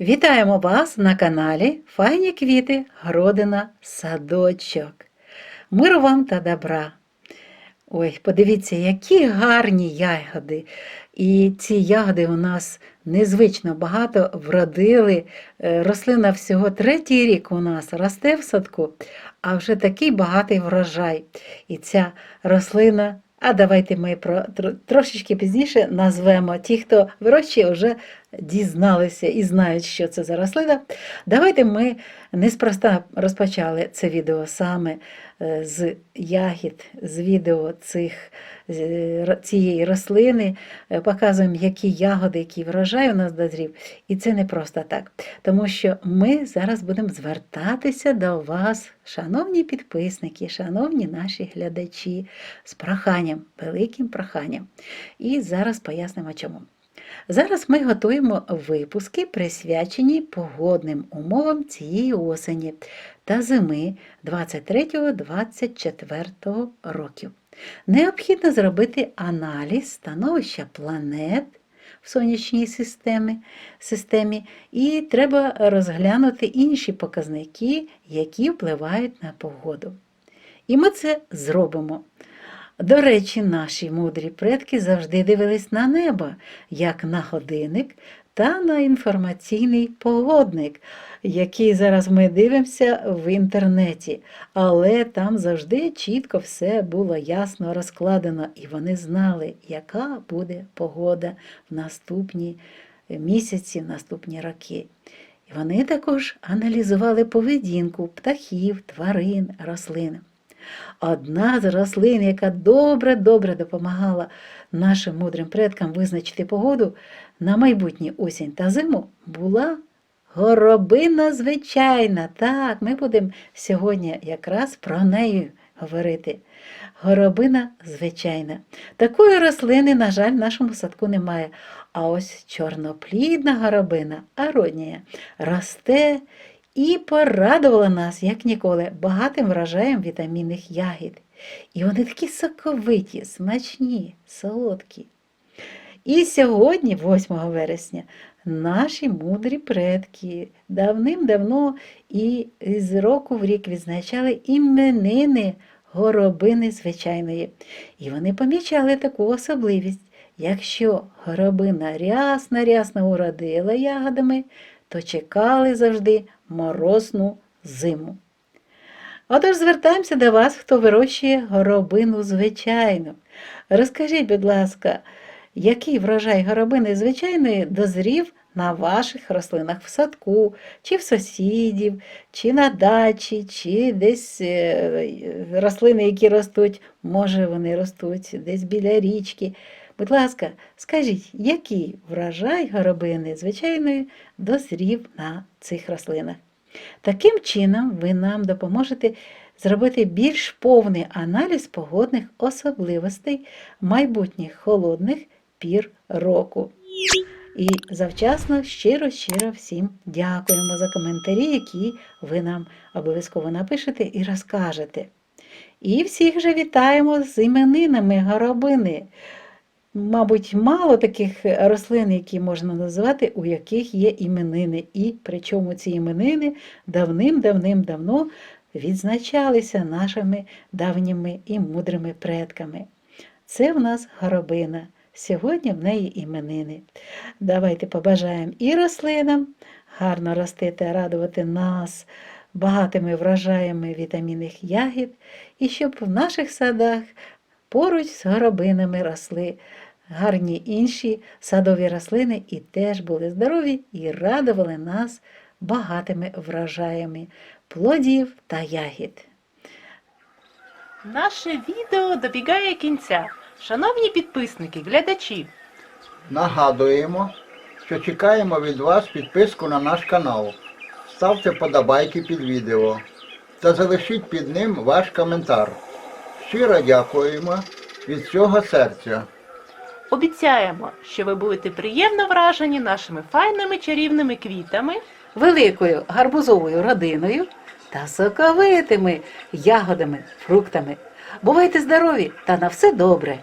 Вітаємо вас на каналі Файні квіти, Гродина, Садочок. Миру вам та добра. Ой, подивіться, які гарні ягоди. І ці ягоди у нас незвично багато вродили. Е, Рослина всього третій рік у нас росте в садку, а вже такий багатий врожай. І ця рослина. А давайте ми про трошечки пізніше назвемо. Ті, хто вирощує, вже дізналися і знають, що це за рослина. Давайте ми неспроста розпочали це відео саме з ягід, з відео цих, е, цієї рослини. Е, Показуємо, які ягоди, який врожай у нас дозрів. І це не просто так. Тому що ми зараз будемо звертатися до вас, шановні підписники, шановні наші глядачі, з проханням, великим проханням. І зараз пояснимо чому. Зараз ми готуємо випуски, присвячені погодним умовам цієї осені та зими 23-24 років. Необхідно зробити аналіз становища планет в сонячній системі, системі і треба розглянути інші показники, які впливають на погоду. І ми це зробимо. До речі, наші мудрі предки завжди дивились на небо, як на годинник та на інформаційний погодник, який зараз ми дивимося в інтернеті. Але там завжди чітко все було ясно розкладено, і вони знали, яка буде погода в наступні місяці, в наступні роки. І вони також аналізували поведінку птахів, тварин, рослин. Одна з рослин, яка добре-добре допомагала нашим мудрим предкам визначити погоду на майбутню осінь та зиму, була горобина звичайна. Так, ми будемо сьогодні якраз про неї говорити. Горобина звичайна. Такої рослини, на жаль, в нашому садку немає. А ось чорноплідна горобина, ароднія, росте і порадувала нас, як ніколи, багатим врожаєм вітамінних ягід. І вони такі соковиті, смачні, солодкі. І сьогодні, 8 вересня, наші мудрі предки давним-давно і з року в рік відзначали іменини горобини звичайної. І вони помічали таку особливість. Якщо горобина рясно-рясно уродила ягодами, то чекали завжди морозну зиму. Отож, звертаємося до вас, хто вирощує горобину звичайну. Розкажіть, будь ласка, який врожай горобини звичайної дозрів на ваших рослинах в садку, чи в сусідів, чи на дачі, чи десь е, рослини, які ростуть, може вони ростуть десь біля річки. Будь ласка, скажіть, який врожай горобини звичайної дозрів на цих рослинах? Таким чином, ви нам допоможете зробити більш повний аналіз погодних особливостей майбутніх холодних пір року. І завчасно щиро-щиро всім дякуємо за коментарі, які ви нам обов'язково напишете і розкажете. І всіх же вітаємо з іменинами горобини. Мабуть, мало таких рослин, які можна називати, у яких є іменини. І причому ці іменини давним-давним-давно відзначалися нашими давніми і мудрими предками. Це в нас горобина. Сьогодні в неї іменини. Давайте побажаємо і рослинам гарно рости та радувати нас багатими врожаями вітамінних ягід, і щоб в наших садах поруч з горобинами росли гарні інші садові рослини і теж були здорові і радували нас багатими врожаями плодів та ягід. Наше відео добігає кінця. Шановні підписники, глядачі, Нагадуємо, що чекаємо від вас підписку на наш канал. Ставте подобайки під відео та залишіть під ним ваш коментар. Щиро дякуємо від всього серця. обіцяємо, що ви будете приємно вражені нашими файними чарівними квітами. великою гарбузовою родиною та соковитими ягодами, фруктами. Бувайте здорові та на все добре!